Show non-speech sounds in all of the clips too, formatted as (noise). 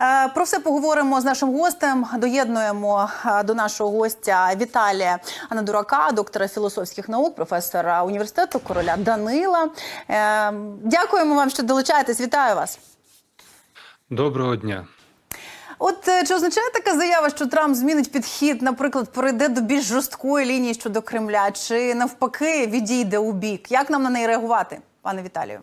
Е, Про все поговоримо з нашим гостем. Доєднуємо е, до нашого гостя Віталія Анадурака, доктора філософських наук, професора університету короля Данила. Е, Дякуємо вам, що долучаєтесь. Вітаю вас. Доброго дня. От чи означає така заява, що Трамп змінить підхід, наприклад, перейде до більш жорсткої лінії щодо Кремля, чи навпаки відійде у бік? Як нам на неї реагувати, пане Віталію?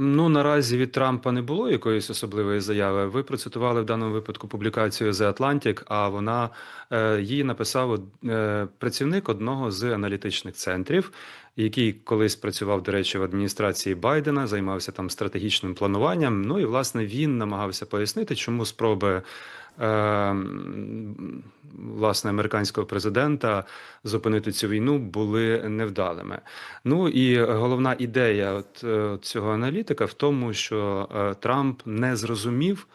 Ну наразі від Трампа не було якоїсь особливої заяви. Ви процитували в даному випадку публікацію The Atlantic, а вона е, її написав е, працівник одного з аналітичних центрів, який колись працював, до речі, в адміністрації Байдена, займався там стратегічним плануванням. Ну і власне він намагався пояснити, чому спроби. е, Власне, американського президента зупинити цю війну були невдалими. Ну і головна ідея от, е, цього аналітика в тому, що е, Трамп не зрозумів,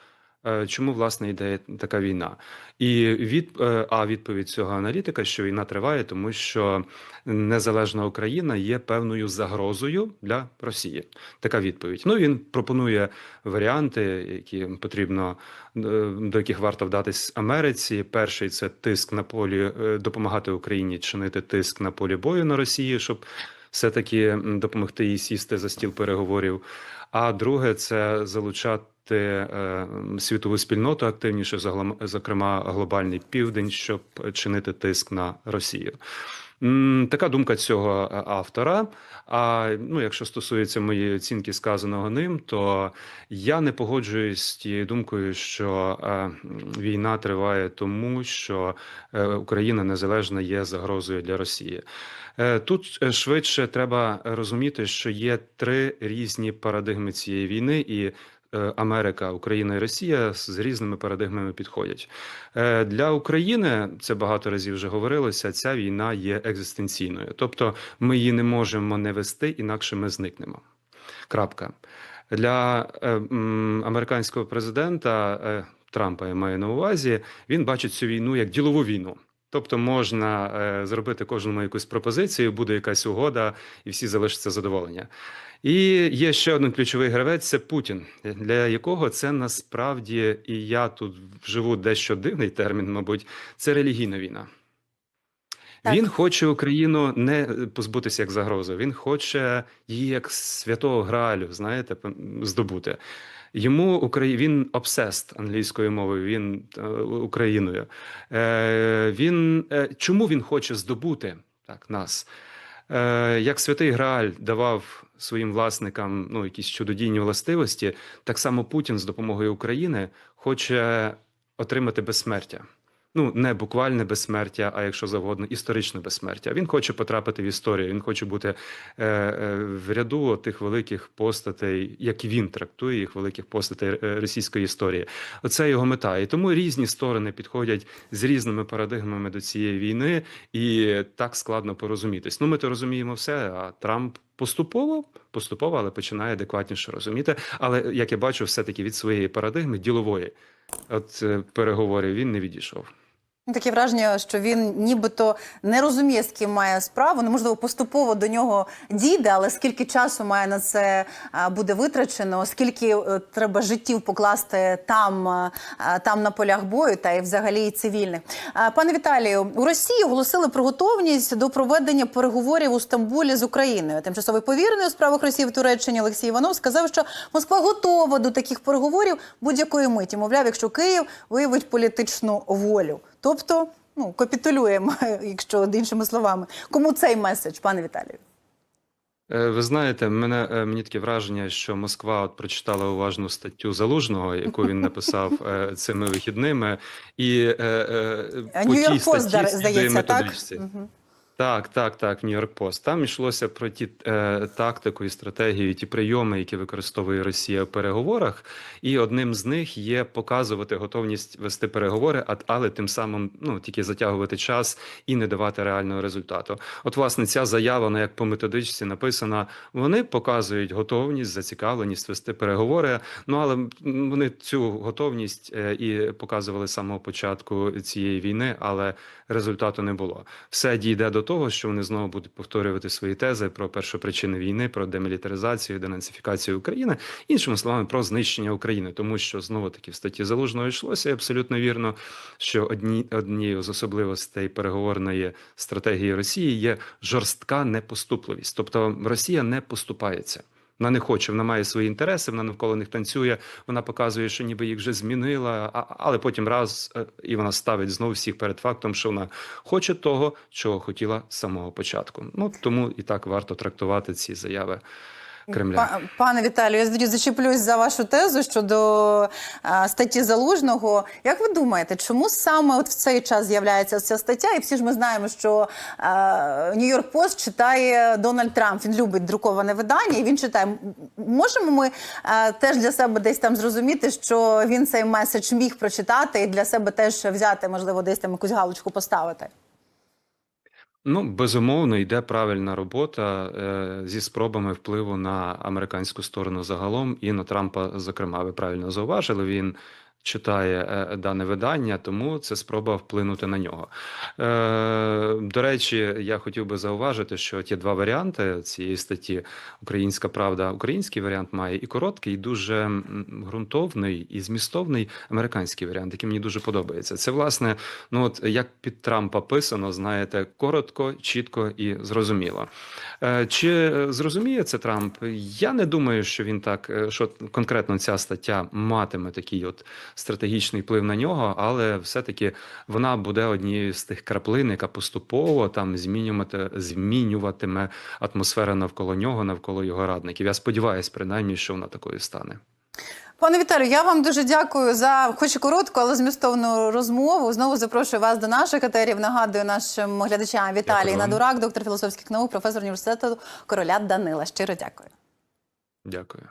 чому власне йде така війна. І від е, а відповідь цього аналітика, що війна триває, тому що незалежна Україна є певною загрозою для Росії. Така відповідь. Ну він пропонує варіанти, які потрібно е, до яких варто вдатись Америці. Перший це тиск на полі е, допомагати Україні чинити тиск на полі бою на Росії, щоб все-таки допомогти їй сісти за стіл переговорів. А друге це залучати е, світову спільноту активніше, зокрема глобальний південь, щоб чинити тиск на Росію. Така думка цього е, автора. А ну, якщо стосується моєї оцінки сказаного ним, то я не погоджуюсь з тією думкою, що е, війна триває тому, що е, Україна незалежна є загрозою для Росії. Тут швидше треба розуміти, що є три різні парадигми цієї війни, і Америка, Україна і Росія з різними парадигмами підходять. Е, Для України це багато разів вже говорилося. Ця війна є екзистенційною, тобто ми її не можемо не вести, інакше ми зникнемо. Крапка для е, американського президента е, Трампа я маю на увазі. Він бачить цю війну як ділову війну. Тобто можна е, зробити кожному якусь пропозицію, буде якась угода, і всі залишаться задоволення. І є ще один ключовий гравець це Путін, для якого це насправді, і я тут вживу дещо дивний термін, мабуть, це релігійна війна. Він хоче Україну не позбутися як загрозу. Він хоче її як святого гралю, знаєте, здобути. Йому Украї... він обсест англійською мовою, він е, Україною. Е, він е, чому він хоче здобути так нас? Е, як святий Грааль давав своїм власникам ну, якісь чудодійні властивості, так само Путін з допомогою України хоче отримати безсмертя. Ну, не буквальне безсмертя, а якщо завгодно, історичне безсмертя. Він хоче потрапити в історію. Він хоче бути е, е, в ряду тих великих постатей, як він трактує їх великих постатей е, російської історії. Оце його мета. І тому різні сторони підходять з різними парадигмами до цієї війни, і так складно порозумітись. Ну, ми то розуміємо все. А Трамп поступово, поступово, але починає адекватніше розуміти. Але як я бачу, все таки від своєї парадигми ділової, от е, переговорів він не відійшов. Ну, Таке враження, що він нібито не розуміє, з ким має справу. Ну, можливо, поступово до нього дійде, але скільки часу має на це буде витрачено, скільки е, треба життів покласти там, там на полях бою, та й взагалі і цивільних. Пане Віталію, у Росії оголосили про готовність до проведення переговорів у Стамбулі з Україною. Тимчасовий повірений у справах Росії в Туреччині Олексій Іванов сказав, що Москва готова до таких переговорів будь-якої миті. Мовляв, якщо Київ виявить політичну волю. Тобто, ну капітулюємо, (laughs) якщо іншими словами. Кому цей меседж, пане Віталію? Е, Ви знаєте, мене е, мені таке враження, що Москва от прочитала уважну статтю Залужного, яку він (laughs) написав е, цими вихідними, і по тій статті здається, так? методичці. Мгм. Так, так, так, Нью-Йорк Пост. Там йшлося про ті е, тактику і стратегію, ті прийоми, які використовує Росія в переговорах, і одним з них є показувати готовність вести переговори, а- але тим самим ну тільки затягувати час і не давати реального результату. От, власне, ця заява, вона як по методичці написана, вони показують готовність, зацікавленість вести переговори. Ну але вони цю готовність е, і показували з самого початку цієї війни, але результату не було. Все дійде до того, що вони знову будуть повторювати свої тези про першопричини війни, про демілітаризацію, денацифікацію України, іншими словами, про знищення України, тому що знову таки в статті залужного йшлося і абсолютно вірно, що одні однією з особливостей переговорної стратегії Росії є жорстка непоступливість, тобто Росія не поступається. Вона не хоче, вона має свої інтереси, вона навколо них танцює. Вона показує, що ніби їх вже змінила, але потім раз е, і вона ставить знову всіх перед фактом, що вона хоче того, чого хотіла з самого початку. Ну тому і так варто трактувати ці заяви Кремля. Пане Віталію, я тоді зачеплюсь за вашу тезу щодо статті залужного. Як ви думаєте, чому саме от в цей час з'являється ця стаття? І всі ж ми знаємо, що Нью-Йорк Пост читає Дональд Трамп. Він любить друковане видання, і він читає. Можемо ми теж для себе десь там зрозуміти, що він цей меседж міг прочитати і для себе теж взяти, можливо, десь там якусь галочку поставити. Ну, безумовно, йде правильна робота е, зі спробами впливу на американську сторону загалом і на Трампа, зокрема, ви правильно зауважили. Він читає е, дане видання, тому це спроба вплинути на нього. Е, до речі, я хотів би зауважити, що ті два варіанти цієї статті Українська правда, український варіант має і короткий, і дуже ґрунтовний і змістовний американський варіант, який мені дуже подобається. Це власне, ну от як під Трампа писано, знаєте, коротко, чітко і зрозуміло. Е, Чи зрозуміє це Трамп? Я не думаю, що він так, що конкретно ця стаття матиме такий от стратегічний вплив на нього, але все-таки вона буде однією з тих краплин, яка поступово там змінювати, змінюватиме атмосферу навколо нього, навколо його радників. Я сподіваюся, принаймні, що вона такою стане. Пане Віталію, я вам дуже дякую за хоч і коротку, але змістовну розмову. Знову запрошую вас до наших етерів. Нагадую нашим глядачам Віталій Надурак, доктор філософських наук, професор університету короля Данила. Щиро дякую. Дякую.